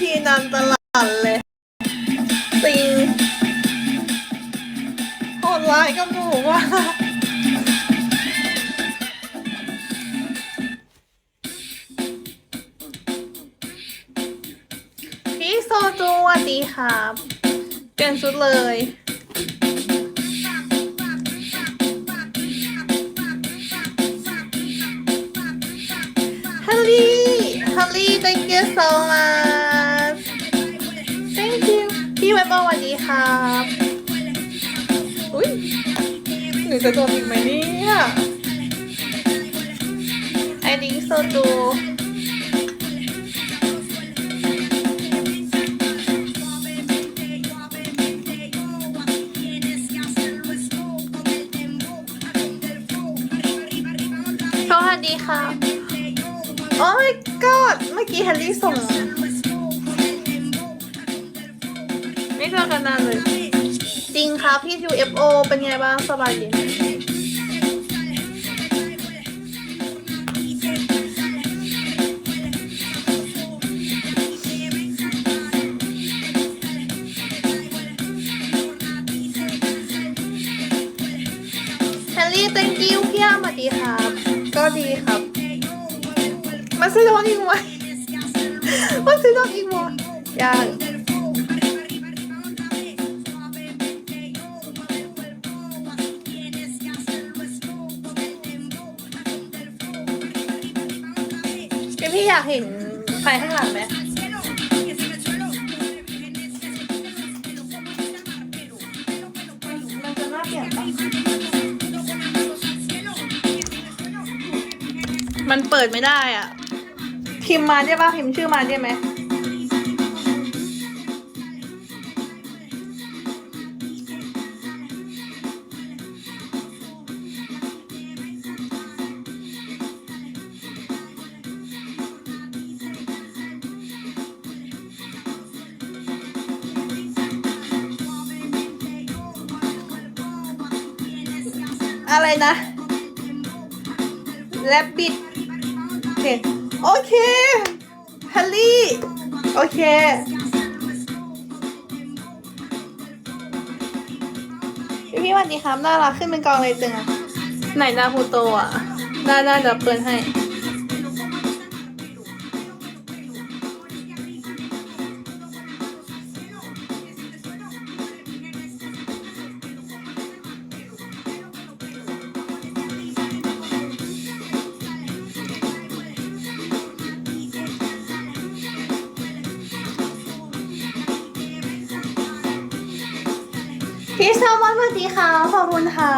พี่นันตลาดเลยติงโหดร้ายกับหนูว่ะพี่โซจูสวัสดีครับเปลี่ยนชุดเลย ฮัลลี่ ฮัลลี่ thank you so much นูจะโดนอีกไหมเนี่ยไอ้ดิงโซจูสวัสดีค่ะ โอ้ my god เมื่อกี้แฮร์รี่ส่ง ไม่เจอกันนานเลย จริงครับพี่ UFO เป็นไงบ้างสบายดีไหมแฮร์รี่ thank you พี่อามสวัสดีครับ ก็ดีครับ มาซื้อโดนอีกไหมมาซื้อโดนอีกไหมยัง อยากเห็นใครข้างหลังไหมมันจะน่าเปลี่ยนปะมันเปิดไม่ได้อะ พิมพ์มาได้ปะพิมพ์ชื่อมาได้ไหม อะไรนะแรบบิดโอเคโอเคฮัลลี่โอเคพี่พี่สวัสดีครับน่ารักขึ้นเป็นกองเลยจังอะไหนนาฮูโตอะน่าน่าจะเปิดให้ พี่แซลมอนสวัสดีค่ะขอบคุณค่ะ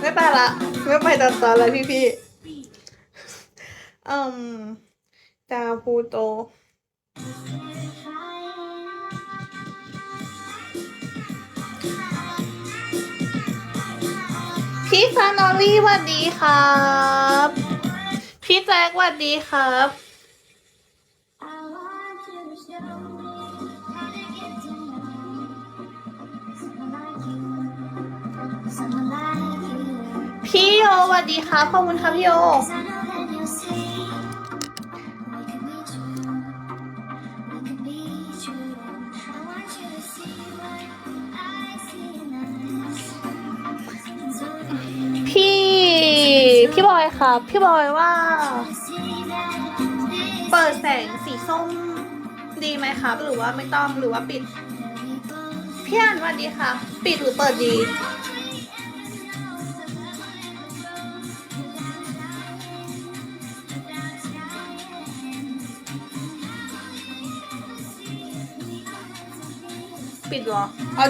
ไม่ไปละ ไม่ไปตอนตอนแล้วพี่พี่อืมดาวพูโต พี่ซานอรี่สวัสดีครับ พี่แจ็คสวัสดีครับพี่โยสวัสดีครับขอบคุณครับพี่โย พี่บอยครับ พี่บอยว่า เปิดแสงสีส้มดีไหมครับ หรือว่าไม่ต้องหรือว่าปิด พี่อ่านวัสดีค่ะปิดหรือเปิดดี ปิดเหรอเอา